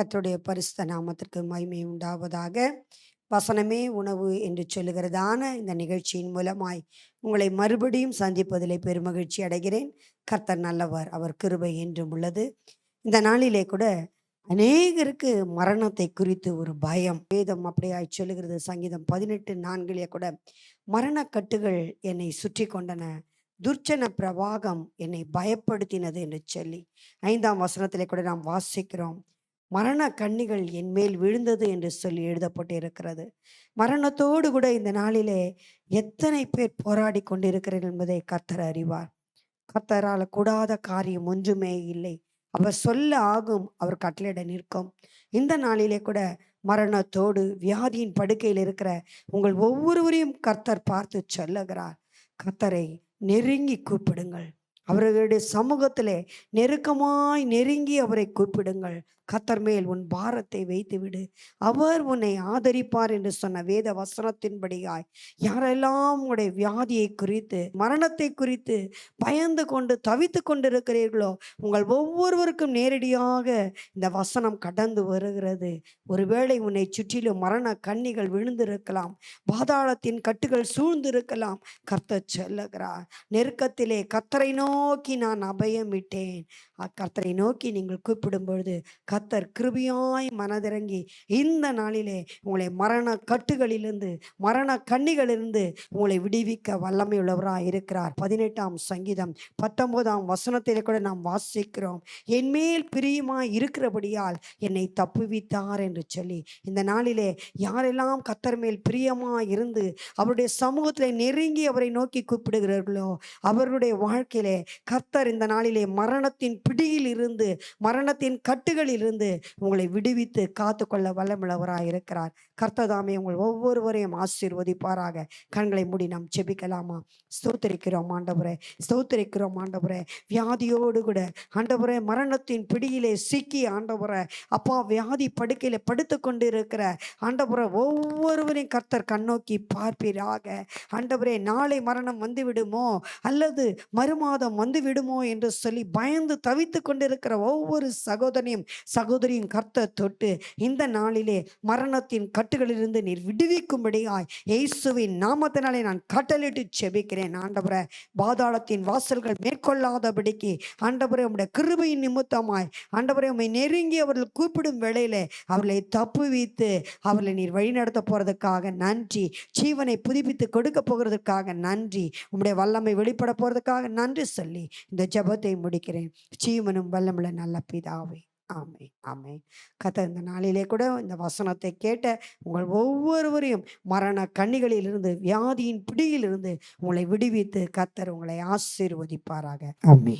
கத்துடைய பரிசுத்த நாமத்திற்கு மகிமை உண்டாவதாக. வசனமே உணவு என்று சொல்லுகிறதான இந்த நிகழ்ச்சியின் மூலமாய் உங்களை மறுபடியும் சந்திப்பதிலே பெருமகிழ்ச்சி அடைகிறேன். கர்த்தர் நல்லவர் அவர் கிருபை என்றும் உள்ளது. இந்த நாளிலே கூட அநேகருக்கு மரணத்தை குறித்து ஒரு பயம். வேதம் அப்படியாய் சொல்லுகிறது சங்கீதம் பதினெட்டு நான்கிலே கூட மரணக்கட்டுகள் என்னை சுற்றி கொண்டன துர்ச்சன பிரவாகம் என்னை பயப்படுத்தினது என்று சொல்லி. ஐந்தாம் வசனத்திலே கூட நாம் வாசிக்கிறோம். மரண கண்ணிகள் என் மேல் விழுந்தது என்று சொல்லி எழுதப்பட்டு இருக்கிறது மரணத்தோடு கூட இந்த நாளிலே எத்தனை பேர் போராடி கொண்டிருக்கிறீர்கள் என்பதை கர்த்தர் அறிவார். கர்த்தரால் கூடாத காரியம் ஒன்றுமே இல்லை. அவர் சொல்ல ஆகும் அவர் கட்டளையிட நிற்கும். இந்த நாளிலே கூட மரணத்தோடு வியாதியின் படுக்கையில் இருக்கிற உங்கள் ஒவ்வொருவரையும் கர்த்தர் பார்த்து சொல்லுகிறார். கர்த்தரை நெருங்கி கூப்பிடுங்கள். அவர்களுடைய சமூகத்திலே நெருக்கமாய் நெருங்கி அவரை கூப்பிடுங்கள். கத்தர் மேல் உன் பாரத்தை வைத்துவிடு. அவர் உன்னை ஆதரிப்பார் என்று சொன்ன வேத வசனத்தின்படியாய் யாரெல்லாம் உடைய வியாதியை குறித்து மரணத்தை குறித்து பயந்து கொண்டு தவித்து கொண்டிருக்கிறீர்களோ உங்கள் ஒவ்வொருவருக்கும் நேரடியாக இந்த வசனம் கடந்து வருகிறது. ஒருவேளை உன்னை சுற்றிலும் மரண கண்ணிகள் விழுந்திருக்கலாம் பாதாளத்தின் கட்டுகள் சூழ்ந்திருக்கலாம். கர்த்தர் சொல்லுகிறார் நெருக்கத்திலே கத்தரை நோக்கி நான் அபயமிட்டேன். கர்த்தரை நோக்கி நீங்கள் கூப்பிடும் பொழுது கத்தர் கிருபியாய் மனதிறங்கி இந்த நாளிலே உங்களை மரண கட்டுகளிலிருந்து மரண கண்ணிகளிலிருந்து உங்களை விடுவிக்க வல்லமையுள்ளவராக இருக்கிறார். பதினெட்டாம் சங்கீதம் பத்தொன்பதாம் வசனத்திலே கூட நாம் வாசிக்கிறோம் என்மேல் பிரியமாய் இருக்கிறபடியால் என்னை தப்புவித்தார் என்று சொல்லி. இந்த நாளிலே யாரெல்லாம் கத்தர் மேல் பிரியமாய் இருந்து அவருடைய சமூகத்தில் நெருங்கி அவரை நோக்கி கூப்பிடுகிறார்களோ அவருடைய வாழ்க்கையிலே கர்த்தர் இந்த நாளிலே மரணத்தின் பிடியில் இருந்து மரணத்தின் கட்டுகளில் இருந்து உங்களை விடுவித்து காத்துக்கொள்ள வல்லமுள்ளவராக இருக்கிறார். கர்த்ததாமே உங்கள் ஒவ்வொருவரையும் ஆசீர்வதிப்பாராக. கண்களை மூடி நாம் செபிக்கலாமா ஸ்தோத்தரிக்கிறோம் ஆண்டவரே. ஸ்தோத்தரிக்கிறோம் ஆண்டவரே. வியாதியோடு கூட ஆண்டவரே மரணத்தின் பிடியிலே சிக்கி ஆண்டவரே. அப்பா வியாதி படுக்கையில் படுத்து கொண்டு இருக்கிற ஆண்டவரை ஒவ்வொருவரையும் கர்த்தர் கண்ணோக்கி பார்ப்பீராக. ஆண்டவரே நாளை மரணம் வந்து விடுமோ அல்லது மறுமாதம் வந்து விடுமோ என்று சொல்லி பயந்து தவித்து கொண்டிருக்கிற ஒவ்வொரு சகோதரனையும் சகோதரியின் கர்த்த தொட்டு இந்த நாளிலே மரணத்தின் கட்டுகளிலிருந்து நீர் விடுவிக்கும்படியாய் இயேசுவின் நாமத்தினாலே நான் கட்டளிட்டு செபிக்கிறேன் ஆண்டவரை பாதாளத்தின் வாசல்கள் மேற்கொள்ளாதபடிக்கு ஆண்டவரை உம்முடைய கிருபையின் நிமித்தமாய் ஆண்டவரை உண்மை நெருங்கி அவர்கள் கூப்பிடும் வேளையிலே அவர்களை தப்புவித்து அவர்களை நீர் வழிநடத்த போறதுக்காக நன்றி. ஜீவனை புதுப்பித்து கொடுக்க போகிறதுக்காக நன்றி. உம்முடைய வல்லமை வெளிப்பட போறதுக்காக நன்றி சொல்லி இந்த ஜெபத்தை முடிக்கிறேன். ஜீவனும் வல்லமுள்ள நல்ல பிதாவே. ஆமை ஆமை. கத்த இந்த நாளிலே கூட இந்த வசனத்தை கேட்ட உங்கள் ஒவ்வொருவரையும் மரண கண்ணிகளிலிருந்து வியாதியின் பிடியிலிருந்து உங்களை விடுவித்து கத்தர் உங்களை ஆசீர்வதிப்பாராக. ஆமே